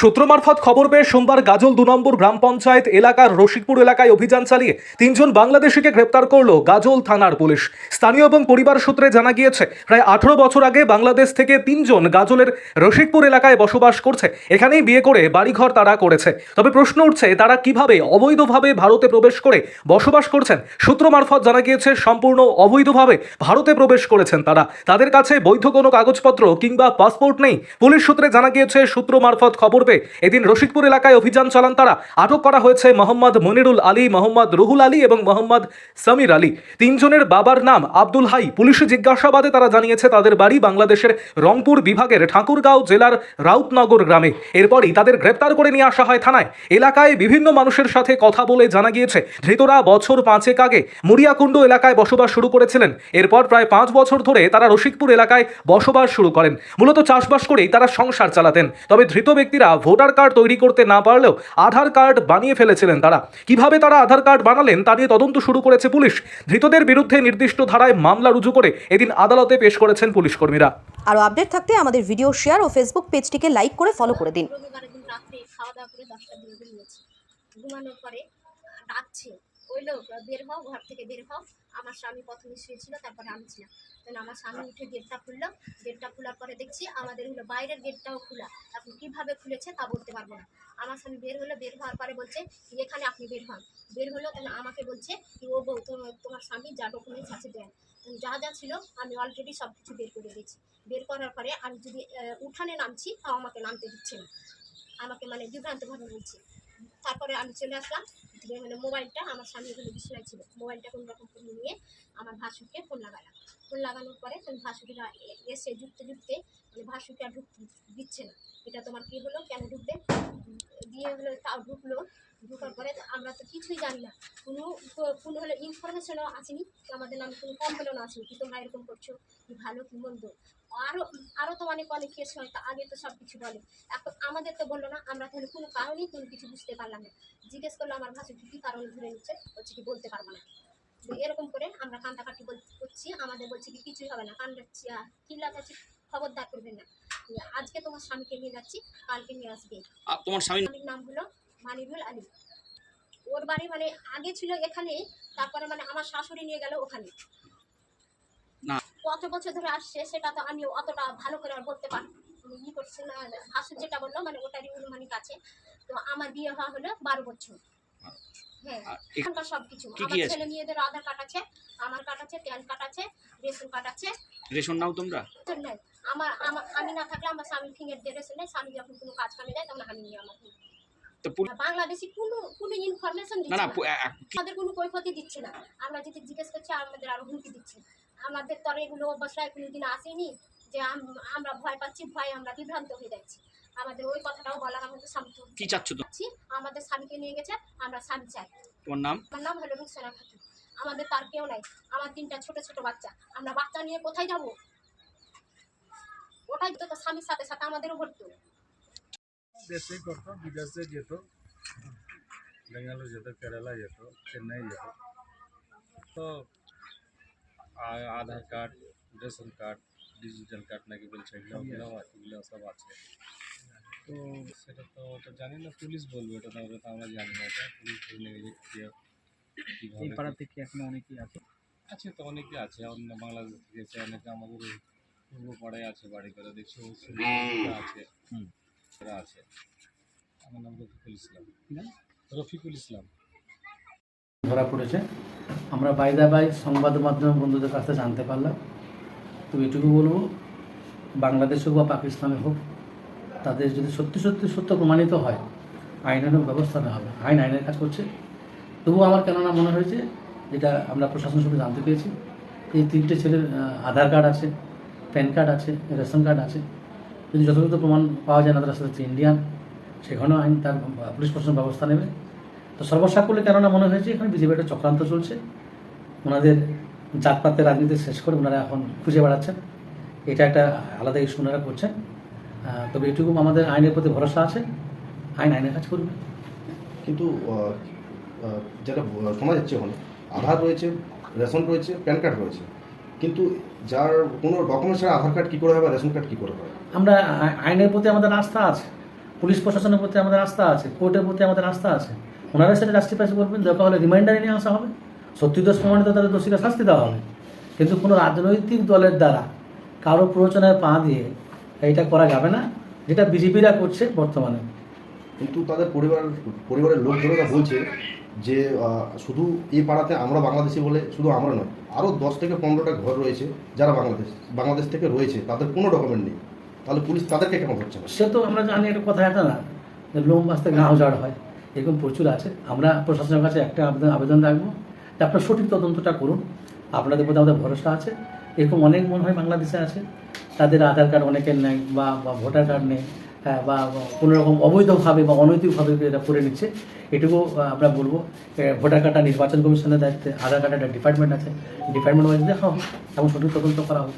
সূত্র মারফত খবর পেয়ে সোমবার গাজল দু নম্বর গ্রাম পঞ্চায়েত এলাকার রশিকপুর এলাকায় অভিযান চালিয়ে তিনজন বাংলাদেশিকে গ্রেপ্তার করল গাজল থানার পুলিশ। স্থানীয় এবং পরিবার সূত্রে জানা গিয়েছে, প্রায় আঠারো বছর আগে বাংলাদেশ থেকে তিনজন গাজলের রশিকপুর এলাকায় বসবাস করছে। এখানেই বিয়ে করে বাড়িঘর তারা করেছে। তবে প্রশ্ন উঠছে, তারা কীভাবে অবৈধভাবে ভারতে প্রবেশ করে বসবাস করছেন? সূত্র মারফত জানা গিয়েছে, সম্পূর্ণ অবৈধভাবে ভারতে প্রবেশ করেছেন তারা। তাদের কাছে বৈধ কোনো কাগজপত্র কিংবা পাসপোর্ট নেই। পুলিশ সূত্রে জানা গিয়েছে সূত্র মারফত খবর পেয়ে এদিন রশিকপুর এলাকায় অভিযান চালান তারা। আটক করা হয়েছে মোহাম্মদ মনিরুল আলী, মোহাম্মদ রুহুল আলী এবং মোহাম্মদ সামির আলী। তিনজনের বাবার নাম আব্দুল হাই। পুলিশ জিজ্ঞাসাবাদে তারা জানিয়েছে, তাদের বাড়ি বাংলাদেশের রংপুর বিভাগের ঠাকুরগাঁও জেলার রাউতনগর গ্রামে। এরপরই তাদের গ্রেপ্তার করে নিয়ে আসা হয় থানায়। এলাকায় বিভিন্ন মানুষের সাথে কথা বলে জানা গিয়েছে, ধৃতরা বছর পাঁচেক আগে মুড়িয়াকুণ্ড এলাকায় বসবাস শুরু করেছিলেন। এরপর প্রায় পাঁচ বছর ধরে তারা রশিকপুর এলাকায় বসবাস শুরু করেন। মূলত চাষবাস করেই তারা সংসার চালাতেন। তবে ধৃত ব্যক্তিরা ভোটার কার্ড তৈরি করতে না পারলেও আধার কার্ড বানিয়ে ফেলেছিলেন তারা। কীভাবে তারা আধার কার্ড বানালেন তা নিয়ে তদন্ত শুরু করেছে পুলিশ। ধৃতদের বিরুদ্ধে নির্দিষ্ট ধারায় মামলা রুজু করে এদিন আদালতে পেশ করেছেন পুলিশ কর্মীরা। আরও আপডেট থাকতে আমাদের ভিডিও শেয়ার ও ফেসবুক পেজটিকে লাইক করে ফলো করে দিন। রাত্রে খাওয়া দাওয়া করে দশটার দিকে ঘুমিয়েছি। ঘুমানোর পরে ডাকছে ওই লোক বের হও, ঘর থেকে বের হও। আমার স্বামী প্রথমে শুয়েছিল, তারপরে আমি ছিলাম। তখন আমার স্বামী উঠে গেটটা খুললো। গেটটা খোলার পরে দেখছি আমাদের হলো বাইরের গেটটাও খোলা। এখন কীভাবে খুলেছে তা বলতে পারব না। আমার স্বামী বের হলো বের হওয়ার পরে বলছে এখানে আপনি বের হন। বের হলো তখন আমাকে বলছে কি, ও বউ, তোমার স্বামী যা ডকুমেন্টস আছে দেন। যা যা ছিল, আমি অলরেডি সব কিছু বের করে দিয়েছি। বের করার পরে আমি যদি উঠানে নামছি, তাও আমাকে নামতে দিচ্ছে না। আমাকে মানে বিভ্রান্তভাবে বলছে। তারপরে আমি চলে আসলাম দিয়ে মানে মোবাইলটা, আমার স্বামী ওখানে বিছানায় ছিল। মোবাইলটা কোনো রকম করে নিয়ে আমার ভাসুরকে ফোন লাগালাম। ফোন লাগানোর পরে তুমি ভাসুকিরা এসে ঢুকতে ঢুকতে মানে ভাসুকে আর ঢুক, দিচ্ছে না। এটা তোমার কী হলো, কেন ঢুকবে? দিয়ে হলো তাও ঢুকলো। ঢুকার পরে আমরা তো কিছুই জানি না। কোনো কোনো হলো ইনফরমেশনও আসেনি। আমাদের নামে কোনো কমপ্লেনও আসেনি কি তোমরা এরকম করছ? কি ভালো কি মন্দ? আরও আরও তো অনেক অনেক কেস হয় তা আগে তো সব কিছু বলে। এখন আমাদের তো বলল না আমরা তাহলে কোনো কারণেই কোনো কিছু বুঝতে পারলাম না। জিজ্ঞেস করল আমার ভাষা কী কারণে ধরে নিচ্ছে বলছে কি বলতে পারব না। এরকম করে আমরা কান্দাকাটি বল- করছি। আমাদের বলছে কি কিছুই হবে না কান্দাচ্ছি আর চিল্লাচ্ছি খবরদার করবেন না। আজকে তোমার স্বামীকে নিয়ে যাচ্ছি কালকে নিয়ে আসবে। তোমার স্বামীর নাম হলো মানিরুল আলী। ওর বাড়ি মানে আগে ছিল এখানে তারপরে মানে আমার শাশুড়ি নিয়ে গেল ওখানে। কত বছর ধরে আসছে সেটা তো আমি অতটা ভালো করে আর বলতে পারি ই করছে না ভাসুর যেটা বলল মানে ওটারই অনুমানিক আছে। তো আমার বিয়ে হওয়া হলো বারো বছর। হ্যাঁ এখানকার সব কিছু কি কি আমার ছেলে মেয়েদের আধার কার্ড আছে আমার কার্ড আছে প্যান কার্ড আছে রেশন কার্ড আছে। রেশন নাও তোমরা? নেই। আমার আমি না থাকলে আমার স্বামী ফিঙ্গার দিয়ে রেশন নেই। স্বামী যখন কোনো কাজ কামে যায় তখন আমি নিয়ে আমার। তো বাংলাদেশি কোনো কোনো ইনফরমেশন দিচ্ছে না না পু- এ- এ- কি- আমাদের কোনো কৈফতি দিচ্ছে না। আমরা যদি জিজ্ঞেস করছি আমাদের আরও হুমকি দিচ্ছে। আমাদের তো এগুলো আসেনি যে আমরা ভয় পাচ্ছি ভয় আমরা বিভ্রান্ত হয়ে যাচ্ছি। আমাদের ওই কথাটাও বলার আমাদের সামর্থ্য কি চাচ্ছ আমাদের স্বামীকে নিয়ে গেছে আমরা স্বামী চাই। তোমার নাম? আমার নাম হলো রুকসানা খাতুন। আমাদের তার কেউ নাই। আমার তিনটা ছোট ছোট বাচ্চা। আমরা বাচ্চা নিয়ে কোথায় যাব? ওটাই তো তো স্বামীর সাথে সাথে আমাদেরও ভর্তি। দেশেই করতো বিদেশে যেত বেঙ্গালোর যেত কেরালা যেত চেন্নাই যেত তো আ- Aadhaar card ration card digital card নাকি বলছে এগুলো এগুলো এগুলো সব আছে তো সেটা তো ওটা জানি না পুলিশ বলবে ওটা তো ওটা তো আমরা জানি না এটা পুলিশ বললে যে কে- এই কীভাবে পাড়া থেকে এখনও অনেকেই আছে আছে তো অনেকে আছে অন্য বাংলাদেশ থেকে এসে অনেকে আমাদের এই পূর্ব পাড়ায় আছে বাড়ি করে দেখছি ওই সুবিধা আছে হুম। ওরা আছে। আমার নাম রফিকুল ইসলাম। রফিকুল ইসলাম। ধরা পড়েছে। আমরা বাইদা বাই সংবাদ মাধ্যম বন্ধুদের কাছ থেকে জানতে পারলাম। তো এটুকু বলব, বাংলাদেশ হোক বা পাকিস্তানে হোক, তাদের যদি সত্যি সত্যি সত্য প্রমাণিত হয়, আইনের ব্যবস্থা নেওয়া হবে। আইন আইনের কাজ করছে। তবুও আমার কেননা মনে হয়েছে, যেটা আমরা প্রশাসন সূত্রে জানতে পেরেছি, এই তিনটে ছেলের আধার কার্ড আছে, প্যান কার্ড আছে, রেশন কার্ড আছে। যদি যথাযথ প্রমাণ পাওয়া যায় না তারা সাথে ইন্ডিয়ান সেখানেও আইন তার পুলিশ প্রশাসন ব্যবস্থা নেবে। তো সর্বসাকুল্যে কেননা মনে হয়েছে এখানে বিজেপি একটা চক্রান্ত চলছে। ওনাদের জাতপাতের রাজনীতি শেষ করে ওনারা এখন খুঁজে বেড়াচ্ছেন। এটা একটা আলাদা ইস্যু ওনারা করছেন। তবে এটুকু আমাদের আইনের প্রতি ভরসা আছে। আইন আইনের কাজ করবে। কিন্তু যেটা শোনা যাচ্ছে ওখানে আধার রয়েছে, রেশন রয়েছে, প্যান কার্ড রয়েছে। কিন্তু যার কোনো ডকুমেন্টস ছাড়া আধার কার্ড কী করে হবে রেশন কার্ড কী করে হবে আমরা আইনের প্রতি আমাদের আস্থা আছে, পুলিশ প্রশাসনের প্রতি আমাদের আস্থা আছে কোর্টের প্রতি আমাদের আস্থা আছে। ওনারা সেটা জাস্টিফাই করবেন দরকার হলে রিমাইন্ডারে নিয়ে আসা হবে। সত্যি দোষ প্রমাণিত, তাদের দোষীকে শাস্তি দেওয়া হবে। কিন্তু কোনো রাজনৈতিক দলের দ্বারা কারও প্ররোচনায় পা দিয়ে এইটা করা যাবে না, যেটা বিজেপিরা করছে বর্তমানে। কিন্তু তাদের পরিবার পরিবারের লোকজনেরা বলছে যে শুধু এই পাড়াতে আমরা বাংলাদেশি বলে শুধু আমরা নয় আরও দশ থেকে পনেরোটা ঘর রয়েছে যারা বাংলাদেশ বাংলাদেশ থেকে রয়েছে, তাদের কোনো ডকুমেন্ট নেই। তাহলে পুলিশ তাদেরকে কেন ধরছে না সে তো আমরা জানি একটা কথা একটা না, যে লোম বাঁচতে গা উজাড় হয়। এরকম প্রচুর আছে। আমরা প্রশাসনের কাছে একটা আবেদন আবেদন রাখব যে আপনার সঠিক তদন্তটা করুন। আপনাদের প্রতি আমাদের ভরসা আছে। এরকম অনেক মনে হয় বাংলাদেশে আছে। তাদের আধার কার্ড অনেকের নেই বা ভোটার কার্ড নেই। বা কোনোরকম কোনো রকম অবৈধভাবে বা অনৈতিকভাবে এটা করে নিচ্ছে। এটুকু আমরা বলব ভোটার কার্ডটা নির্বাচন কমিশনের দায়িত্বে, আধার কার্ডের একটা ডিপার্টমেন্ট আছে। ডিপার্টমেন্ট দেখা হোক এবং সঠিক তদন্ত করা হোক।